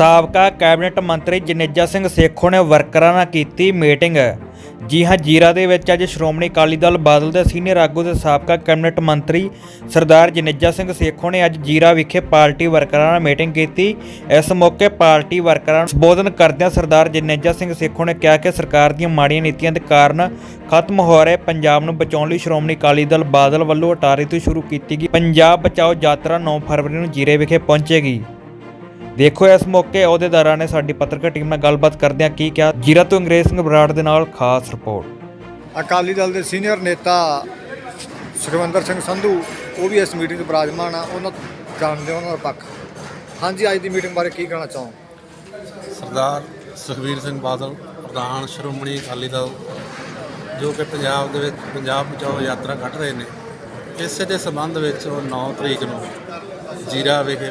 ਸਾਬਕਾ ਕੈਬਨਿਟ ਮੰਤਰੀ ਜਨੇਜਾ ਸਿੰਘ ਸੇਖੋਂ ਨੇ ਵਰਕਰਾਂ ਨਾਲ ਕੀਤੀ ਮੀਟਿੰਗ। ਜੀ ਹਾਂ, ਜੀਰਾ ਦੇ ਵਿੱਚ ਅੱਜ ਸ਼੍ਰੋਮਣੀ ਅਕਾਲੀ ਦਲ ਬਾਦਲ ਦੇ ਸੀਨੀਅਰ ਆਗੂ ਤੇ ਸਾਬਕਾ ਕੈਬਨਿਟ ਮੰਤਰੀ ਸਰਦਾਰ ਜਨੇਜਾ ਸਿੰਘ ਸੇਖੋਂ ਨੇ ਅੱਜ ਜੀਰਾ ਵਿਖੇ ਪਾਰਟੀ ਵਰਕਰਾਂ ਨਾਲ ਮੀਟਿੰਗ ਕੀਤੀ। ਇਸ ਮੌਕੇ ਪਾਰਟੀ ਵਰਕਰਾਂ ਨੂੰ ਸੰਬੋਧਨ ਕਰਦਿਆਂ ਸਰਦਾਰ ਜਨੇਜਾ ਸਿੰਘ ਸੇਖੋਂ ਨੇ ਕਿਹਾ ਕਿ ਸਰਕਾਰ ਦੀਆਂ ਮਾੜੀਆਂ ਨੀਤੀਆਂ ਦੇ ਕਾਰਨ ਖਤਮ ਹੋ ਰਹੇ ਪੰਜਾਬ ਨੂੰ ਬਚਾਉਣ ਲਈ ਸ਼੍ਰੋਮਣੀ ਅਕਾਲੀ ਦਲ ਬਾਦਲ ਵੱਲੋਂ ਅਟਾਰੀ ਤੋਂ ਸ਼ੁਰੂ ਕੀਤੀ ਗਈ। ਪੰਜਾਬ ਬਚਾਓ ਯਾਤਰਾ 9 ਫਰਵਰੀ ਨੂੰ ਜੀਰੇ ਵਿਖੇ ਪਹੁੰਚੇਗੀ। ਦੇਖੋ ਇਸ ਮੌਕੇ ਅਹੁਦੇਦਾਰਾਂ ਨੇ ਸਾਡੀ ਪੱਤਰਕਾਰ ਟੀਮ ਨਾਲ ਗੱਲਬਾਤ ਕਰਦਿਆਂ ਕੀ ਕਿਹਾ? ਜੀਰਾ ਤੋਂ ਅੰਗਰੇਜ਼ ਸਿੰਘ ਬਰਾੜ ਦੇ ਨਾਲ ਖਾਸ ਰਿਪੋਰਟ। ਅਕਾਲੀ ਦਲ ਦੇ ਸੀਨੀਅਰ ਨੇਤਾ ਸੁਖਵਿੰਦਰ ਸਿੰਘ ਸੰਧੂ ਉਹ ਵੀ ਇਸ ਮੀਟਿੰਗ 'ਚ ਬਰਾਜਮਾਨ ਆ ਉਹਨਾਂ ਤੋਂ ਜਾਣਦੇ ਉਹਨਾਂ ਦਾ ਪੱਖ। ਹਾਂਜੀ ਅੱਜ ਦੀ ਮੀਟਿੰਗ ਬਾਰੇ ਕੀ ਕਹਿਣਾ ਚਾਹੋ ਸਰਦਾਰ ਸੁਖਬੀਰ ਸਿੰਘ ਬਾਦਲ ਪ੍ਰਧਾਨ ਸ਼੍ਰੋਮਣੀ ਅਕਾਲੀ ਦਲ ਜੋ ਕਿ ਪੰਜਾਬ ਦੇ ਵਿੱਚ ਪੰਜਾਬ ਬਚਾਓ ਯਾਤਰਾ ਕੱਢ ਰਹੇ ਨੇ ਇਸੇ ਦੇ ਸੰਬੰਧ ਵਿੱਚ ਉਹ 9 ਤਰੀਕ ਨੂੰ ਜੀਰਾ ਵਿਖੇ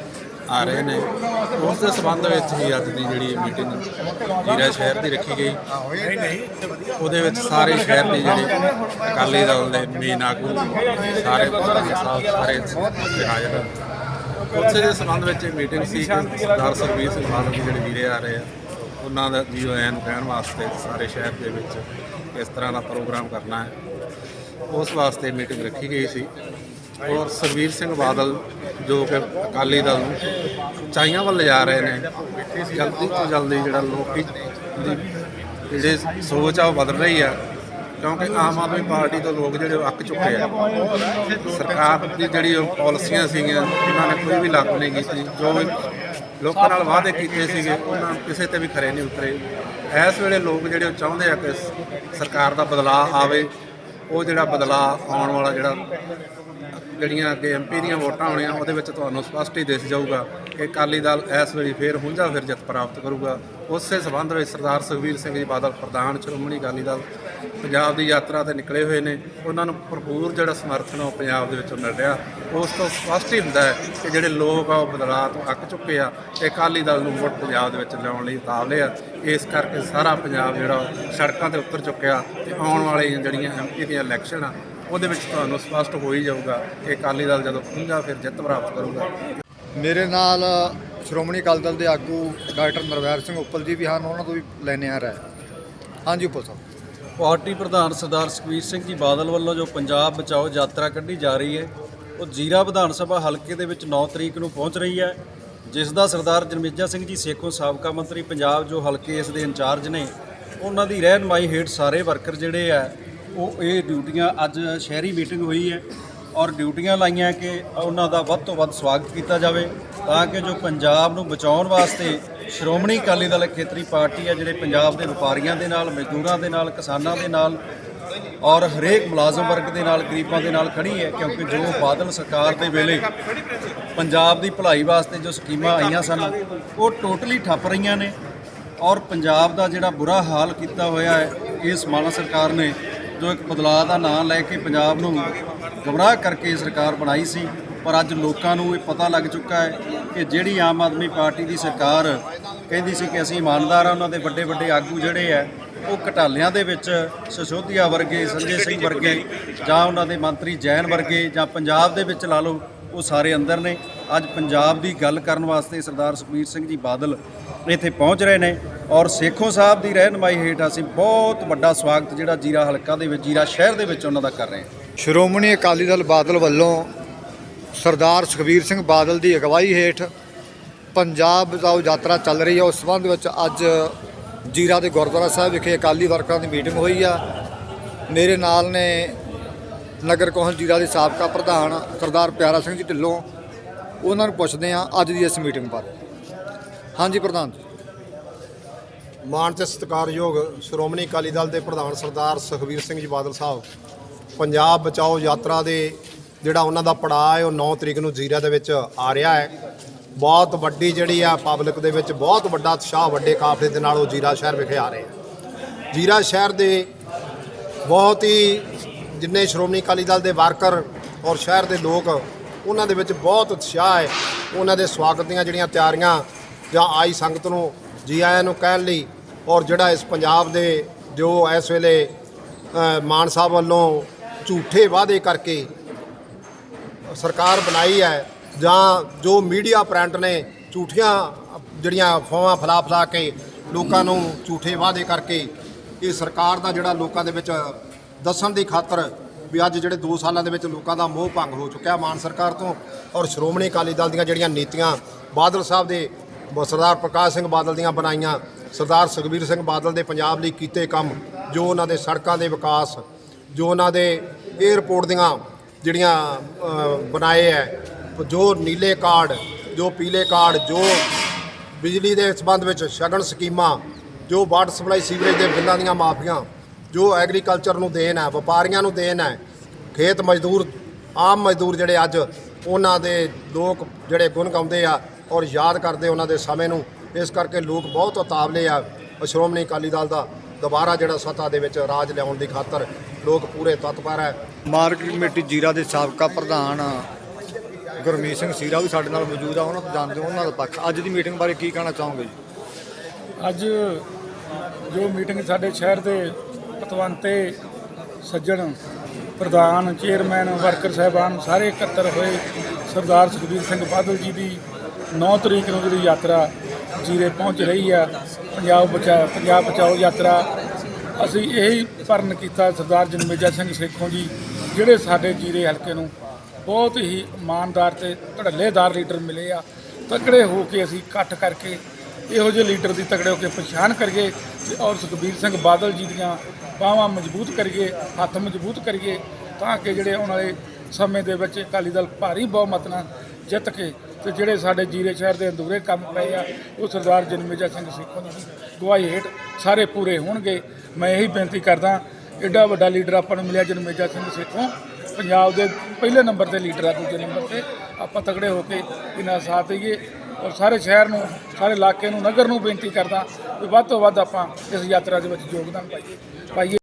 ਆ ਰਹੇ ਨੇ। ਉਸ ਦੇ ਸੰਬੰਧ ਵਿੱਚ ਹੀ ਅੱਜ ਦੀ ਜਿਹੜੀ ਮੀਟਿੰਗ ਜੀਰਾ ਸ਼ਹਿਰ ਦੀ ਰੱਖੀ ਗਈ। ਉਹਦੇ ਵਿੱਚ ਸਾਰੇ ਸ਼ਹਿਰ ਦੀ ਜਿਹੜੀ ਅਕਾਲੀ ਦਲ ਦੇ ਮੇਨ ਆਗੂ, ਸਾਰੇ ਸਾਹਿਬ ਸਾਰੇ ਉੱਥੇ ਹਾਜ਼ਰ ਹਨ ਉੱਥੇ ਦੇ ਸੰਬੰਧ ਵਿੱਚ ਇਹ ਮੀਟਿੰਗ ਸੀ ਕਿ ਸਰਦਾਰ ਸਰਬੀਰ ਸਿੰਘ ਬਾਦਲ ਜਿਹੜੇ ਵੀਰੇ ਆ ਰਹੇ ਆ, ਉਹਨਾਂ ਦਾ ਜੀਓ ਐਨ ਕਹਿਣ ਵਾਸਤੇ ਸਾਰੇ ਸ਼ਹਿਰ ਦੇ ਵਿੱਚ ਇਸ ਤਰ੍ਹਾਂ ਦਾ ਪ੍ਰੋਗਰਾਮ ਕਰਨਾ ਹੈ। ਉਸ ਵਾਸਤੇ ਮੀਟਿੰਗ ਰੱਖੀ ਗਈ ਸੀ। ਔਰ ਸਰਬੀਰ ਸਿੰਘ ਬਾਦਲ, ਜੋ ਕਿ ਅਕਾਲੀ ਦਲ ਨੂੰ ਉਚਾਈਆਂ ਵੱਲ ਲਿਜਾ ਰਹੇ ਨੇ, ਜਲਦੀ ਤੋਂ ਜਲਦੀ ਜਿਹੜਾ ਲੋਕੀ ਦੀ ਜਿਹੜੇ ਸੋਚ ਆ ਉਹ ਬਦਲ ਰਹੀ ਆ, ਕਿਉਂਕਿ ਆਮ ਆਦਮੀ ਪਾਰਟੀ ਤੋਂ ਲੋਕ ਜਿਹੜੇ ਉਹ ਅੱਕ ਚੁੱਕੇ ਆ। ਸਰਕਾਰ ਦੀ ਜਿਹੜੀ ਉਹ ਪਾਲਿਸੀਆਂ ਸੀਗੀਆਂ, ਉਹਨਾਂ ਨੇ ਕੋਈ ਵੀ ਲਾਗੂ ਨਹੀਂ ਕੀਤੀ, ਜੋ ਵੀ ਲੋਕਾਂ ਨਾਲ ਵਾਅਦੇ ਕੀਤੇ ਸੀਗੇ, ਉਹਨਾਂ ਕਿਸੇ ਤੇ ਵੀ ਖਰੇ ਨਹੀਂ ਉਤਰੇ। ਇਸ ਵੇਲੇ ਲੋਕ ਜਿਹੜੇ ਉਹ ਚਾਹੁੰਦੇ ਆ ਕਿ ਸਰਕਾਰ ਦਾ ਬਦਲਾਅ ਆਵੇ, ਉਹ ਜਿਹੜਾ ਬਦਲਾਅ ਆਉਣ ਵਾਲਾ ਜਿਹੜਾ ਜਿਹੜੀਆਂ ਅੱਗੇ ਐਮਪੀ ਦੀਆਂ ਵੋਟਾਂ ਹੋਣੀਆਂ, ਉਹਦੇ ਵਿੱਚ ਤੁਹਾਨੂੰ ਸਪਸ਼ਟ ਹੀ ਦਿਸ ਜਾਊਗਾ ਕਿ ਅਕਾਲੀ ਦਲ ਇਸ ਵੇਲੇ ਫੇਰ ਹੁੰਝਾ ਫਿਰ ਜਿੱਤ ਪ੍ਰਾਪਤ ਕਰੂਗਾ। ਉਸੇ ਸਬੰਧ ਵਿੱਚ ਸਰਦਾਰ ਸੁਖਬੀਰ ਸਿੰਘ ਜੀ ਬਾਦਲ, ਪ੍ਰਧਾਨ ਸ਼੍ਰੋਮਣੀ ਅਕਾਲੀ ਦਲ ਪੰਜਾਬ ਦੀ ਯਾਤਰਾ ਤੇ ਨਿਕਲੇ ਹੋਏ ਨੇ। ਉਹਨਾਂ ਨੂੰ ਭਰਪੂਰ ਜਿਹੜਾ ਸਮਰਥਨ ਉਹ ਪੰਜਾਬ ਦੇ ਵਿੱਚੋਂ ਮਿਲ ਰਿਹਾ। ਉਸ ਤੋਂ ਸਪਸ਼ਟ ਹੀ ਹੁੰਦਾ ਹੈ ਕਿ ਜਿਹੜੇ ਲੋਕ ਆ, ਉਹ ਬਦਲਾਅ ਤੋਂ ਅੱਕ ਚੁੱਕੇ ਆ ਤੇ ਅਕਾਲੀ ਦਲ ਨੂੰ ਮੁੜ ਪੰਜਾਬ ਦੇ ਵਿੱਚ ਲਿਆਉਣ ਲਈ ਉਤਾਵਲੇ ਆ। ਇਸ ਕਰਕੇ ਸਾਰਾ ਪੰਜਾਬ ਜਿਹੜਾ ਸੜਕਾਂ ਤੇ ਉਤਰ ਚੁੱਕਿਆ ਤੇ ਆਉਣ ਵਾਲੇ ਜਿਹੜੀਆਂ ਐਮਪੀ ਦੀਆਂ ਇਲੈਕਸ਼ਨ ਆ ਉਹਦੇ ਵਿੱਚ ਤੁਹਾਨੂੰ ਸਪਸ਼ਟ ਹੋ ਹੀ ਜਾਊਗਾ ਕਿ ਅਕਾਲੀ ਦਲ ਜਦੋਂ ਪੂੰਝਾ ਫਿਰ ਜਿੱਤ ਪ੍ਰਾਪਤ ਕਰੂਗਾ। ਮੇਰੇ ਨਾਲ ਸ਼੍ਰੋਮਣੀ ਅਕਾਲੀ ਦਲ ਦੇ ਆਗੂ ਡਾਕਟਰ ਨਰਵੈਰ ਸਿੰਘ ਉੱਪਲ ਜੀ ਵੀ ਹਨ ਉਹਨਾਂ ਤੋਂ ਵੀ ਲੈਣੇ ਆ ਰਾਏ। ਹਾਂਜੀ ਉੱਪਲ ਸਾਹਿਬ। ਪਾਰਟੀ ਪ੍ਰਧਾਨ ਸਰਦਾਰ ਸੁਖਬੀਰ ਸਿੰਘ ਜੀ ਬਾਦਲ ਵੱਲੋਂ ਜੋ ਪੰਜਾਬ ਬਚਾਓ ਯਾਤਰਾ ਕੱਢੀ ਜਾ ਰਹੀ ਹੈ ਉਹ ਜੀਰਾ ਵਿਧਾਨ ਸਭਾ ਹਲਕੇ ਦੇ ਵਿੱਚ 9 ਤਰੀਕ ਨੂੰ ਪਹੁੰਚ ਰਹੀ ਹੈ ਜਿਸ ਦਾ ਸਰਦਾਰ ਜਨਮੇਜਾ ਸਿੰਘ ਜੀ ਸੇਖੋਂ ਸਾਬਕਾ ਮੰਤਰੀ ਪੰਜਾਬ ਜੋ ਹਲਕੇ ਇਸ ਦੇ ਇੰਚਾਰਜ ਨੇ ਉਹਨਾਂ ਦੀ ਰਹਿਨਮਾਈ ਹੇਠ ਸਾਰੇ ਵਰਕਰ ਜਿਹੜੇ ਆ ਉਹ ਇਹ ਡਿਊਟੀਆਂ ਅੱਜ ਸ਼ਹਿਰੀ ਮੀਟਿੰਗ ਹੋਈ ਹੈ ਔਰ ਡਿਊਟੀਆਂ ਲਾਈਆਂ ਕਿ ਉਹਨਾਂ ਦਾ ਵੱਧ ਤੋਂ ਵੱਧ ਸਵਾਗਤ ਕੀਤਾ ਜਾਵੇ ਤਾਂ ਕਿ ਜੋ ਪੰਜਾਬ ਨੂੰ ਬਚਾਉਣ ਵਾਸਤੇ ਸ਼੍ਰੋਮਣੀ ਅਕਾਲੀ ਦਲ ਖੇਤਰੀ ਪਾਰਟੀ ਹੈ, ਜਿਹੜੇ ਪੰਜਾਬ ਦੇ ਵਪਾਰੀਆਂ ਦੇ ਨਾਲ, ਮਜ਼ਦੂਰਾਂ ਦੇ ਨਾਲ, ਕਿਸਾਨਾਂ ਦੇ ਨਾਲ ਔਰ ਹਰੇਕ ਮੁਲਾਜ਼ਮ ਵਰਗ ਦੇ ਨਾਲ, ਗਰੀਬਾਂ ਦੇ ਨਾਲ ਖੜੀ ਹੈ ਕਿਉਂਕਿ ਜੋ ਬਾਦਲ ਸਰਕਾਰ ਦੇ ਵੇਲੇ ਪੰਜਾਬ ਦੀ ਭਲਾਈ ਵਾਸਤੇ ਜੋ ਸਕੀਮਾਂ ਆਈਆਂ ਸਨ, ਉਹ ਟੋਟਲੀ ਠੱਪ ਰਹੀਆਂ ਨੇ ਔਰ ਪੰਜਾਬ ਦਾ ਜਿਹੜਾ ਬੁਰਾ ਹਾਲ ਕੀਤਾ ਹੋਇਆ ਹੈ ਇਸ ਮਾਨਾ ਸਰਕਾਰ ਨੇ ਜੋ ਇੱਕ ਬਦਲਾਅ ਦਾ ਨਾਂ ਲੈ ਕੇ ਪੰਜਾਬ ਨੂੰ ਗਮਰਾਹ ਕਰਕੇ ਸਰਕਾਰ ਬਣਾਈ ਸੀ, ਪਰ ਅੱਜ ਲੋਕਾਂ ਨੂੰ ਇਹ ਪਤਾ ਲੱਗ ਚੁੱਕਾ ਹੈ ਕਿ ਜਿਹੜੀ ਆਮ ਆਦਮੀ ਪਾਰਟੀ ਦੀ ਸਰਕਾਰ ਕਹਿੰਦੀ ਸੀ ਕਿ ਅਸੀਂ ਇਮਾਨਦਾਰ ਆ ਉਹਨਾਂ ਦੇ ਵੱਡੇ ਵੱਡੇ ਆਗੂ ਜਿਹੜੇ ਆ, ਉਹ ਘਟਾਲਿਆਂ ਦੇ ਵਿੱਚ ਸਸ਼ੋਧੀਆ ਵਰਗੇ, ਸੰਜੇ ਸਿੰਘ ਵਰਗੇ ਜਾਂ ਉਹਨਾਂ ਦੇ ਮੰਤਰੀ ਜੈਨ ਵਰਗੇ ਜਾਂ ਪੰਜਾਬ ਦੇ ਵਿੱਚ ਲਾ ਲਓ, ਉਹ ਸਾਰੇ ਅੰਦਰ ਨੇ। ਅੱਜ ਪੰਜਾਬ ਦੀ ਗੱਲ ਕਰਨ ਵਾਸਤੇ ਸਰਦਾਰ ਸੁਖਬੀਰ ਸਿੰਘ ਜੀ ਬਾਦਲ ਇੱਥੇ ਪਹੁੰਚ ਰਹੇ ਨੇ। ਔਰ ਸੇਖੋਂ ਸਾਹਿਬ ਦੀ ਰਹਿਨਮਾਈ ਹੇਠ ਅਸੀਂ ਬਹੁਤ ਵੱਡਾ ਸਵਾਗਤ ਜਿਹੜਾ ਜੀਰਾ ਹਲਕਾ ਦੇ ਵਿੱਚ, ਜੀਰਾ ਸ਼ਹਿਰ ਦੇ ਵਿੱਚ ਉਹਨਾਂ ਦਾ ਕਰ ਰਹੇ ਹਾਂ। ਸ਼੍ਰੋਮਣੀ ਅਕਾਲੀ ਦਲ ਬਾਦਲ ਵੱਲੋਂ ਸਰਦਾਰ ਸੁਖਬੀਰ ਸਿੰਘ ਬਾਦਲ ਦੀ ਅਗਵਾਈ ਹੇਠ ਪੰਜਾਬ ਬਚਾਓ ਯਾਤਰਾ ਚੱਲ ਰਹੀ ਹੈ। ਉਸ ਸੰਬੰਧ ਵਿੱਚ ਅੱਜ ਜੀਰਾ ਦੇ ਗੁਰਦੁਆਰਾ ਸਾਹਿਬ ਵਿਖੇ ਅਕਾਲੀ ਵਰਕਰਾਂ ਦੀ ਮੀਟਿੰਗ ਹੋਈ ਆ। ਮੇਰੇ ਨਾਲ ਨੇ ਨਗਰ ਕੌਂਸਲ ਜੀਰਾ ਦੇ ਸਾਬਕਾ ਪ੍ਰਧਾਨ ਸਰਦਾਰ ਪਿਆਰਾ ਸਿੰਘ ਜੀ ਢਿੱਲੋਂ। ਉਹਨਾਂ ਨੂੰ ਪੁੱਛਦੇ ਆ ਅੱਜ ਦੀ ਇਸ ਮੀਟਿੰਗ ਬਾਰੇ। ਹਾਂਜੀ ਪ੍ਰਧਾਨ ਜੀ। ਮਾਣ ਤੇ ਸਤਿਕਾਰਯੋਗ ਸ਼੍ਰੋਮਣੀ ਅਕਾਲੀ ਦਲ ਦੇ ਪ੍ਰਧਾਨ ਸਰਦਾਰ ਸੁਖਬੀਰ ਸਿੰਘ ਜੀ ਬਾਦਲ ਸਾਹਿਬ, ਪੰਜਾਬ ਬਚਾਓ ਯਾਤਰਾ ਦੇ ਜਿਹੜਾ ਉਹਨਾਂ ਦਾ ਪੜਾਅ ਹੈ, ਉਹ 9 ਤਰੀਕ ਨੂੰ ਜ਼ੀਰਾ ਦੇ ਵਿੱਚ ਆ ਰਿਹਾ ਹੈ। ਬਹੁਤ ਵੱਡੀ ਜਿਹੜੀ ਆ ਪਬਲਿਕ ਦੇ ਵਿੱਚ ਬਹੁਤ ਵੱਡਾ ਉਤਸ਼ਾਹ ਵੱਡੇ ਕਾਫਲੇ ਦੇ ਨਾਲ ਉਹ ਜ਼ੀਰਾ ਸ਼ਹਿਰ ਵਿਖੇ ਆ ਰਹੇ ਆ। ਜ਼ੀਰਾ ਸ਼ਹਿਰ ਦੇ ਬਹੁਤ ਹੀ ਜਿੰਨੇ ਸ਼੍ਰੋਮਣੀ ਅਕਾਲੀ ਦਲ ਦੇ ਵਰਕਰ ਔਰ ਸ਼ਹਿਰ ਦੇ ਲੋਕ, ਉਹਨਾਂ ਦੇ ਵਿੱਚ ਬਹੁਤ ਉਤਸ਼ਾਹ ਹੈ। ਉਹਨਾਂ ਦੇ ਸਵਾਗਤ ਦੀਆਂ ਜਿਹੜੀਆਂ ਤਿਆਰੀਆਂ ਜਾਂ ਆਈ ਸੰਗਤ ਨੂੰ ਜੀ ਆਇਆਂ ਨੂੰ ਕਹਿਣ ਲਈ ਔਰ ਜਿਹੜਾ ਇਸ ਪੰਜਾਬ ਦੇ ਜੋ ਇਸ ਵੇਲੇ ਮਾਨ ਸਾਹਿਬ ਵੱਲੋਂ ਝੂਠੇ ਵਾਅਦੇ ਕਰਕੇ ਸਰਕਾਰ ਬਣਾਈ ਹੈ ਜਾਂ ਜੋ ਮੀਡੀਆ ਪ੍ਰਿੰਟ ਨੇ ਝੂਠੀਆਂ ਜਿਹੜੀਆਂ ਫੋਹਾਂ ਫਲਾ ਫਲਾ ਕੇ ਲੋਕਾਂ ਨੂੰ ਝੂਠੇ ਵਾਅਦੇ ਕਰਕੇ ਇਹ ਸਰਕਾਰ ਦਾ ਜਿਹੜਾ ਲੋਕਾਂ ਦੇ ਵਿੱਚ ਦੱਸਣ ਦੀ ਖਾਤਰ ਵੀ ਅੱਜ ਜਿਹੜੇ 2 ਸਾਲਾਂ ਦੇ ਵਿੱਚ ਲੋਕਾਂ ਦਾ ਮੋਹ ਭੰਗ ਹੋ ਚੁੱਕਿਆ ਮਾਨ ਸਰਕਾਰ ਤੋਂ ਔਰ ਸ਼੍ਰੋਮਣੀ ਅਕਾਲੀ ਦਲ ਦੀਆਂ ਜਿਹੜੀਆਂ ਨੀਤੀਆਂ, ਬਾਦਲ ਸਾਹਿਬ ਦੇ ਸਰਦਾਰ ਪ੍ਰਕਾਸ਼ ਸਿੰਘ ਬਾਦਲ ਦੀਆਂ ਬਣਾਈਆਂ ਸਰਦਾਰ ਸੁਖਬੀਰ ਸਿੰਘ ਬਾਦਲ ਦੇ ਪੰਜਾਬ ਲਈ ਕੀਤੇ ਕੰਮ, ਜੋ ਉਹਨਾਂ ਦੇ ਸੜਕਾਂ ਦੇ ਵਿਕਾਸ, ਜੋ ਉਹਨਾਂ ਦੇ 에ਅਰਪੋਰਟ ਦੀਆਂ ਜਿਹੜੀਆਂ ਬਣਾਏ ਹੈ ਜੋ ਨੀਲੇ ਕਾਰਡ, ਜੋ ਪੀਲੇ ਕਾਰਡ, ਜੋ ਬਿਜਲੀ ਦੇ ਸੰਬੰਧ ਵਿੱਚ ਸ਼ਗਨ ਸਕੀਮਾਂ, ਜੋ ਵਾਟਰ ਸਪਲਾਈ ਸੀਵਰੇਜ ਦੇ ਬਿੱਲਾਂ ਦੀਆਂ ਮਾਫੀਆਂ, ਜੋ ਐਗਰੀਕਲਚਰ ਨੂੰ ਦੇਣ ਹੈ ਵਪਾਰੀਆਂ ਨੂੰ ਦੇਣ ਹੈ ਖੇਤ ਮਜ਼ਦੂਰ, ਆਮ ਮਜ਼ਦੂਰ ਜਿਹੜੇ ਅੱਜ ਉਹਨਾਂ ਦੇ ਲੋਕ ਜਿਹੜੇ ਗੁਣ ਗਾਉਂਦੇ ਆ ਔਰ ਯਾਦ ਕਰਦੇ ਉਹਨਾਂ ਦੇ ਸਮੇਂ ਨੂੰ। ਇਸ ਕਰਕੇ ਲੋਕ ਬਹੁਤ ਉਤਾਵਲੇ ਆ। ਸ਼੍ਰੋਮਣੀ ਅਕਾਲੀ ਦਲ ਦਾ ਦੁਬਾਰਾ ਜਿਹੜਾ ਸੱਤਾ ਦੇ ਵਿੱਚ ਰਾਜ ਲਿਆਉਣ ਦੀ ਖਾਤਰ ਲੋਕ ਪੂਰੇ ਤਤਪਰ ਹੈ। ਮਾਰਕੀਟ ਕਮੇਟੀ ਜੀਰਾ ਦੇ ਸਾਬਕਾ ਪ੍ਰਧਾਨ ਗੁਰਮੀਤ ਸਿੰਘ ਸੀਰਾ ਵੀ ਸਾਡੇ ਨਾਲ ਮੌਜੂਦ ਆ। ਉਹਨਾਂ ਤੋਂ ਜਾਣਦੇ ਹਾਂ ਉਹਨਾਂ ਦਾ ਪੱਖ। ਅੱਜ ਦੀ ਮੀਟਿੰਗ ਬਾਰੇ ਕੀ ਕਹਿਣਾ ਚਾਹੋਗੇ ਜੀ? ਅੱਜ ਜੋ ਮੀਟਿੰਗ ਸਾਡੇ ਸ਼ਹਿਰ ਦੇ ਪਤਵੰਤੇ ਸੱਜਣ ਪ੍ਰਧਾਨ ਚੇਅਰਮੈਨ ਵਰਕਰ ਸਾਹਿਬਾਨ ਸਾਰੇ ਇਕੱਤਰ ਹੋਏ ਸਰਦਾਰ ਸੁਖਬੀਰ ਸਿੰਘ ਬਾਦਲ ਜੀ ਦੀ 9 ਤਰੀਕ ਨੂੰ ਜਿਹੜੀ ਯਾਤਰਾ ਜੀਰੇ ਪਹੁੰਚ ਰਹੀ ਆ, ਪੰਜਾਬ ਬਚਾ, ਪੰਜਾਬ ਬਚਾਓ ਯਾਤਰਾ। ਅਸੀਂ ਇਹੀ ਪਰਨ ਕੀਤਾ ਸਰਦਾਰ ਜਨਮੇਜਾ ਸਿੰਘ ਸੇਖੋਂ ਜੀ, ਜਿਹੜੇ ਸਾਡੇ ਜੀਰੇ ਹਲਕੇ ਨੂੰ ਬਹੁਤ ਹੀ ਇਮਾਨਦਾਰ ਤੇ ਧੜੱਲੇਦਾਰ ਲੀਡਰ ਮਿਲੇ ਆ। ਤਕੜੇ ਹੋ ਕੇ ਅਸੀਂ ਇਕੱਠ ਕਰਕੇ ਇਹੋ ਜਿਹੇ ਲੀਡਰ ਦੀ ਤਕੜੇ ਹੋ ਕੇ ਪਛਾਣ ਕਰੀਏ ਤੇ ਔਰ ਸੁਖਬੀਰ ਸਿੰਘ ਬਾਦਲ ਜੀ ਦੀਆਂ ਬਾਹਾਂ ਮਜ਼ਬੂਤ ਕਰੀਏ, ਹੱਥ ਮਜ਼ਬੂਤ ਕਰੀਏ, ਤਾਂ ਕਿ ਜਿਹੜੇ ਆਉਣ ਵਾਲੇ ਸਮੇਂ ਦੇ ਵਿੱਚ ਅਕਾਲੀ ਦਲ ਭਾਰੀ ਬਹੁਮਤ ਨਾਲ ਜਿੱਤ ਕੇ ਤੇ ਜਿਹੜੇ ਸਾਡੇ ਜੀਰੇ ਸ਼ਹਿਰ ਦੇ ਅਧੂਰੇ ਕੰਮ ਪਏ ਆ, ਉਹ ਸਰਦਾਰ ਜਨਮੇਜਾ ਸਿੰਘ ਸਿੱਖੋਂ ਦੀ ਗਵਾਹੀ ਹੇਠ ਸਾਰੇ ਪੂਰੇ ਹੋਣਗੇ। ਮੈਂ ਇਹੀ ਬੇਨਤੀ ਕਰਦਾ ਐਡਾ ਵੱਡਾ ਲੀਡਰ ਆਪਾਂ ਨੂੰ ਮਿਲਿਆ ਜਨਮੇਜਾ ਸਿੰਘ ਸਿੱਖੋਂ। ਪੰਜਾਬ ਦੇ ਪਹਿਲੇ ਨੰਬਰ ਤੇ ਲੀਡਰ ਆ, ਦੂਜੇ ਨੰਬਰ ਤੇ। ਆਪਾਂ ਤਗੜੇ ਹੋ ਕੇ ਇਹਨਾਂ ਸਾਥ ਦੇਈਏ ਔਰ ਸਾਰੇ ਸ਼ਹਿਰ ਨੂੰ, ਸਾਰੇ ਇਲਾਕੇ ਨੂੰ, ਨਗਰ ਨੂੰ ਬੇਨਤੀ ਕਰਦਾ ਵੀ ਵੱਧ ਤੋਂ ਵੱਧ ਆਪਾਂ ਇਸ ਯਾਤਰਾ ਦੇ ਵਿੱਚ ਯੋਗਦਾਨ ਪਾਈਏ। ਪਾਈਏ।